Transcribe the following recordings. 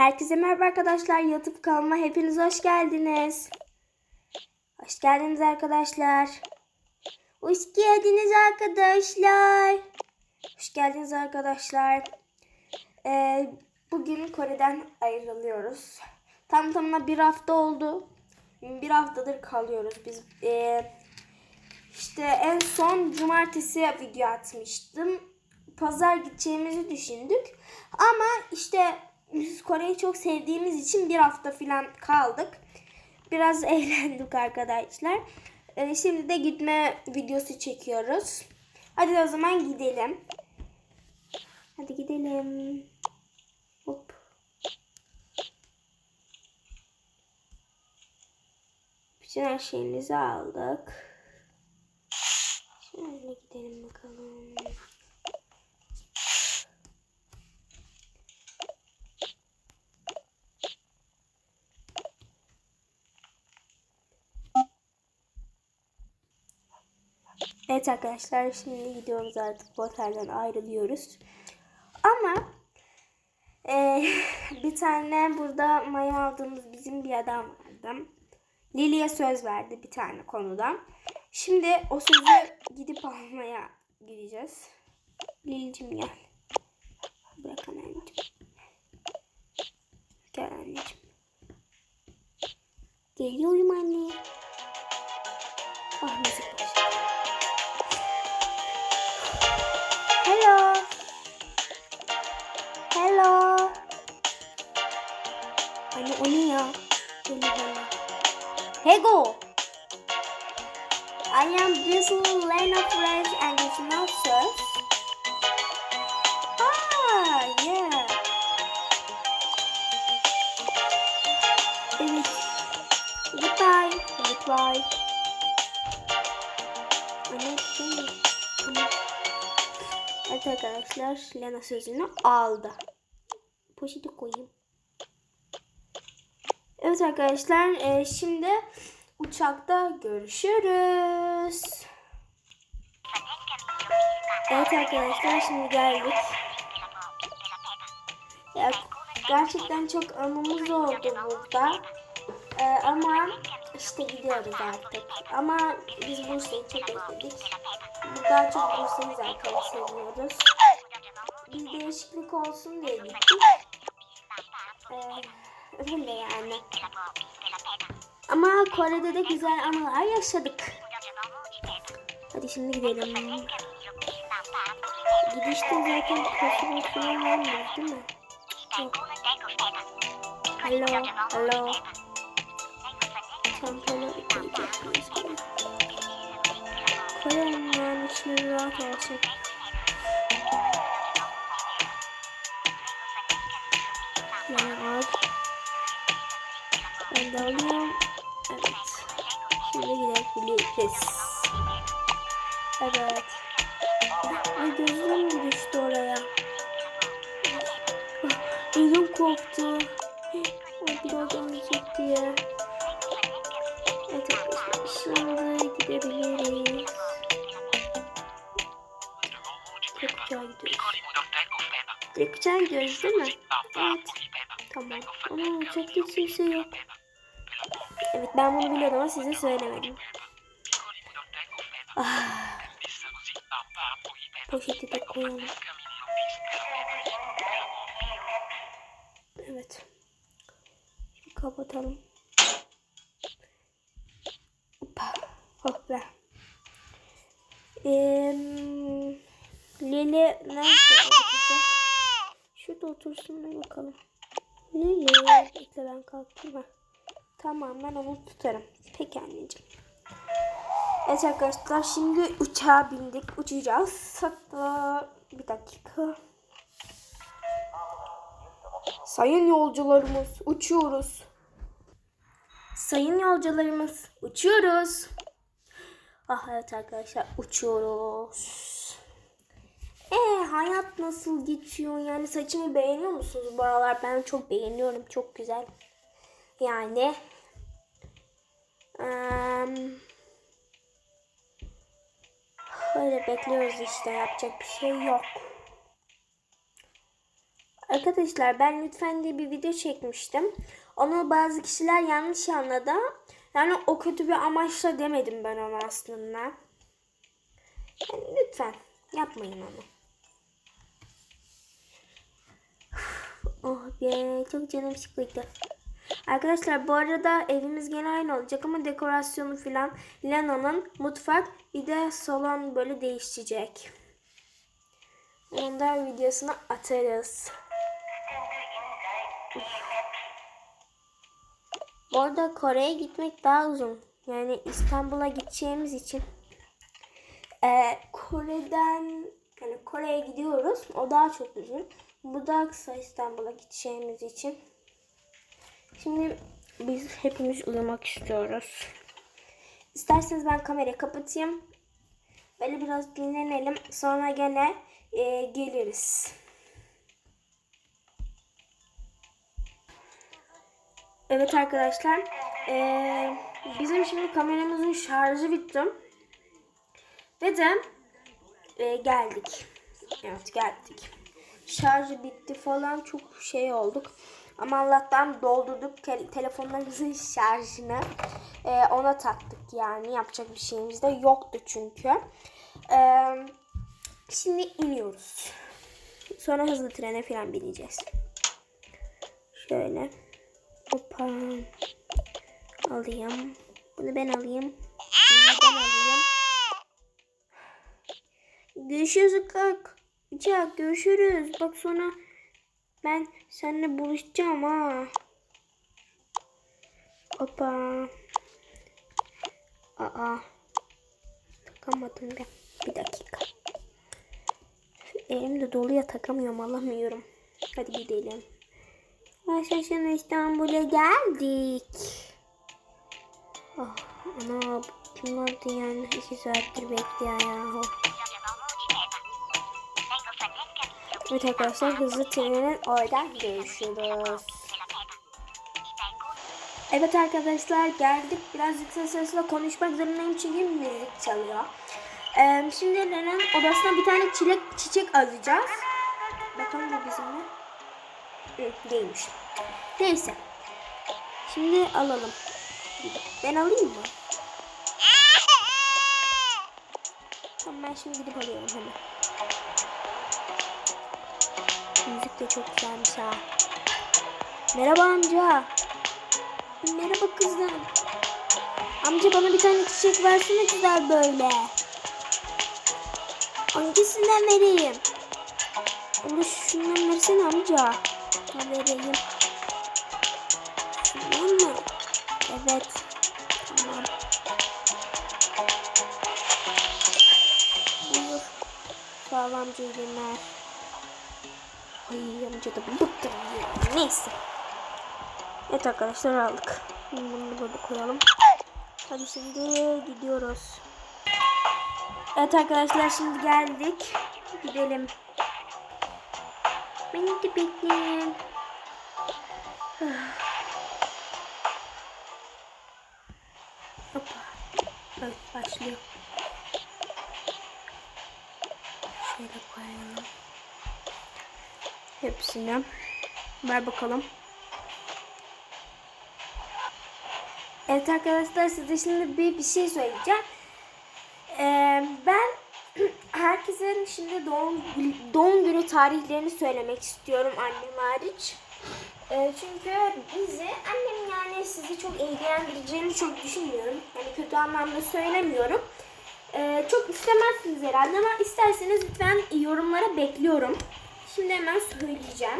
Herkese merhaba arkadaşlar. YouTube kanalıma hepiniz hoş geldiniz. Hoş geldiniz arkadaşlar. Hoş geldiniz arkadaşlar. Hoş geldiniz arkadaşlar. Ee, bugün Kore'den ayrılıyoruz. Tam tamına bir hafta oldu. Bir haftadır kalıyoruz. Biz ee, işte en son cumartesi video atmıştım. Pazar gideceğimizi düşündük. Ama işte biz Kore'yi çok sevdiğimiz için bir hafta falan kaldık. Biraz eğlendik arkadaşlar. Ee, şimdi de gitme videosu çekiyoruz. Hadi o zaman gidelim. Hadi gidelim. Hop. Bütün her şeyimizi aldık. Şöyle gidelim bakalım. Evet arkadaşlar şimdi gidiyoruz artık bu otelden ayrılıyoruz. Ama eee, bir tane burada mayım aldığımız bizim bir adam vardı. Lili'ye söz verdi bir tane konuda. Şimdi o sözü gidip almaya gideceğiz. Lili'cim gel. Bırak anneciğim. Gel anneciğim. Geliyorum anne. Hego. I am this little Lena Fresh and it's not sus. Ah, yeah. Evet. Goodbye. Goodbye. Evet arkadaşlar Lena sözünü aldı. Poşeti koyayım. Evet arkadaşlar e, şimdi uçakta görüşürüz. Evet arkadaşlar şimdi geldik. Ya, gerçekten çok anımız oldu burada. E, ama işte gidiyoruz artık. Ama biz Bursa'yı çok özledik. Daha çok Bursa'yı zaten seviyoruz. Bir değişiklik olsun diye gittik. Ee, öyle yani. Ama Kore'de de güzel anılar yaşadık. Hadi şimdi gidelim. Gidişte zaten pasaport falan vermiyoruz değil mi? Yok. Çantaları koyacağız. Koyalım yani içine rahat olsun. Yani al. Ben alıyorum. Evet. Şimdi gidebiliriz. Evet. Ay gözüm düştü oraya? Ah, Elim koptu. Ay biraz ölecek diye. Evet şimdi gidebiliriz. Direkt uçağa gidiyoruz. Direkt uçağa gidiyoruz değil mi? Evet. Tamam. Ama uçakta hiç kimse yok. Evet ben bunu biliyordum ama size söylemedim. Ah. Poşeti de koyalım. Evet. Şimdi kapatalım. Hoppa. Hop be. Eee, Lili nerede oturacak? Şurada otursun bakalım. Lili. Bekle ben kalktım. Ha. Tamam ben onu tutarım. Peki anneciğim. Evet arkadaşlar şimdi uçağa bindik. Uçacağız. Hatta bir dakika. Sayın yolcularımız uçuyoruz. Sayın yolcularımız uçuyoruz. Ah evet arkadaşlar uçuyoruz. Ee hayat nasıl geçiyor? Yani saçımı beğeniyor musunuz bu aralar? Ben çok beğeniyorum. Çok güzel. Yani eee Böyle bekliyoruz işte yapacak bir şey yok. Arkadaşlar ben lütfen diye bir video çekmiştim. Onu bazı kişiler yanlış anladı. Yani o kötü bir amaçla demedim ben onu aslında. Yani lütfen yapmayın onu. Oh be çok canım sıkıldı. Arkadaşlar bu arada evimiz gene aynı olacak ama dekorasyonu filan Lena'nın mutfak bir de salon böyle değişecek. Onun da videosunu atarız. Bu arada Kore'ye gitmek daha uzun. Yani İstanbul'a gideceğimiz için. Ee, Kore'den yani Kore'ye gidiyoruz. O daha çok uzun. Bu daha kısa İstanbul'a gideceğimiz için. Şimdi biz hepimiz uyumak istiyoruz. İsterseniz ben kamerayı kapatayım. Böyle biraz dinlenelim. Sonra gene e, geliriz. Evet arkadaşlar. e, bizim şimdi kameramızın şarjı bitti. Ve de e, geldik. Evet geldik. Şarjı bitti falan çok şey olduk. Ama Allah'tan doldurduk te- telefonlarımızın şarjını. E, ona taktık yani. Yapacak bir şeyimiz de yoktu çünkü. E, şimdi iniyoruz. Sonra hızlı trene falan bineceğiz. Şöyle. Hoppa. Alayım. Bunu ben alayım. Bunu ben alayım. Görüşürüz kalk. Uçak görüşürüz. Bak sonra ben seninle buluşacağım ha. Hoppa. Aa. Takamadım ben. Bir dakika. Elim de dolu ya takamıyorum alamıyorum. Hadi gidelim. Yaşasın İstanbul'a geldik. Ah, ana kim vardı yani iki saattir bekliyor yahu. Evet arkadaşlar hızlı trenin oradan görüşürüz. Evet arkadaşlar geldik. Biraz yüksek sesle konuşmak zorundayım çünkü müzik çalıyor. Ee, şimdi Lena'nın odasına bir tane çilek çiçek alacağız. Bakalım bu bizim mi? Değilmiş. Neyse. Şimdi alalım. Ben alayım mı? Tamam ben şimdi gidip alıyorum hemen. Müzik de çok güzelmiş ha. Merhaba amca. Merhaba kızım. Amca bana bir tane çiçek versene güzel böyle. Hangisinden vereyim? Onu şundan versene amca. Ha, vereyim. Şundan mı? Evet. Tamam. Sağ ol amca günler. Ay amca da bıktım ya. Neyse. Evet arkadaşlar aldık. Bunu da böyle koyalım. Hadi şimdi gidiyoruz. Evet arkadaşlar şimdi geldik. Gidelim. Beni de bekleyin. Hoppa. Evet başlıyor. Şöyle koyalım. Hepsini. Ver bakalım. Evet arkadaşlar size şimdi bir, bir şey söyleyeceğim. Ee, ben herkesin şimdi doğum doğum günü tarihlerini söylemek istiyorum annem hariç. Ee, çünkü bizi annem yani sizi çok ilgilendireceğini çok düşünmüyorum. Yani kötü anlamda söylemiyorum. Ee, çok istemezsiniz herhalde ama isterseniz lütfen yorumlara bekliyorum. Şimdi hemen söyleyeceğim.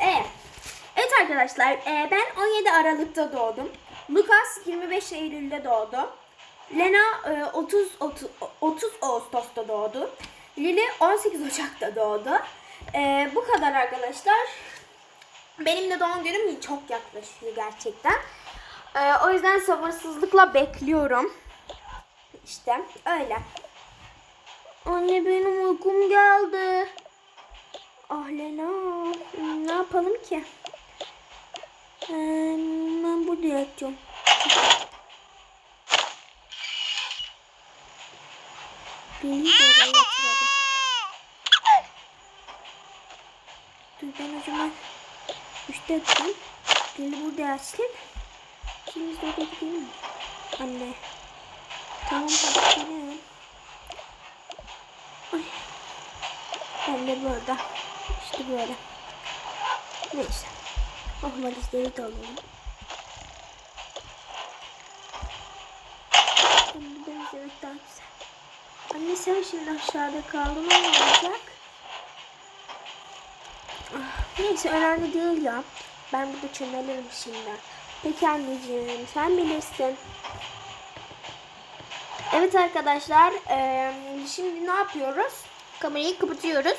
Evet. Evet arkadaşlar e, ben 17 Aralık'ta doğdum. Lucas 25 Eylül'de doğdu. Lena e, 30, 30, 30 Ağustos'ta doğdu. Lili 18 Ocak'ta doğdu. E, bu kadar arkadaşlar. Benim de doğum günüm çok yaklaşıyor gerçekten. E, o yüzden sabırsızlıkla bekliyorum. İşte öyle. Anne benim uykum. Ah Lena. Ne yapalım ki? Ben burada yatacağım. Beni de oraya yatıralım. Dur ben Üçte attım. Birini burada açtım. Şimdi oraya gidelim mi? Anne. Tamam hadi gidelim. Ay. Ben de burada. İşte böyle. Neyse. Oh valizleri de alalım. Şimdi de izlemek daha güzel. Anne sen şimdi aşağıda kaldın ne olacak? Ah, Neyse önemli değil ya. Ben burada çömelirim şimdi. Peki anneciğim sen bilirsin. Evet arkadaşlar şimdi ne yapıyoruz? Kamerayı kapatıyoruz.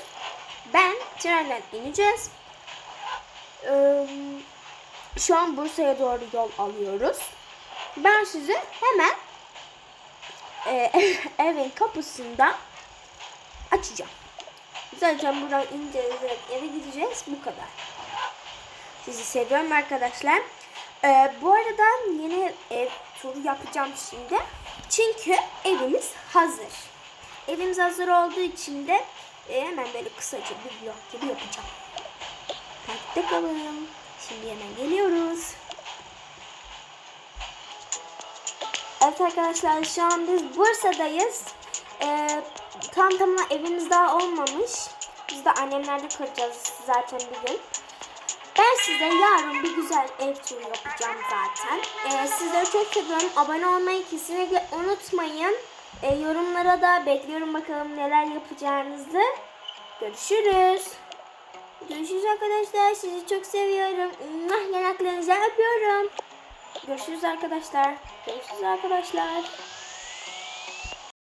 Ben trenden ineceğiz. Eee, şu an Bursa'ya doğru yol alıyoruz. Ben size hemen eee, evin kapısında açacağım. Zaten buradan ineceğiz direkt eve gideceğiz. Bu kadar. Sizi seviyorum arkadaşlar. Ee, bu arada yeni ev turu yapacağım şimdi. Çünkü evimiz hazır. Evimiz hazır olduğu için de e, hemen böyle kısaca bir vlog gibi yapacağım. Takipte kalın. Şimdi hemen geliyoruz. Evet arkadaşlar şu an biz Bursa'dayız. Ee, tam tamına evimiz daha olmamış. Biz de annemlerde kalacağız zaten bir gün. Ben size yarın bir güzel ev turu yapacağım zaten. Ee, sizleri çok seviyorum. Abone olmayı kesinlikle unutmayın. Ee, yorumlara da bekliyorum bakalım neler yapacağınızı. Görüşürüz. Görüşürüz arkadaşlar. Sizi çok seviyorum. Yanaklarınızı öpüyorum. Görüşürüz arkadaşlar. Görüşürüz arkadaşlar.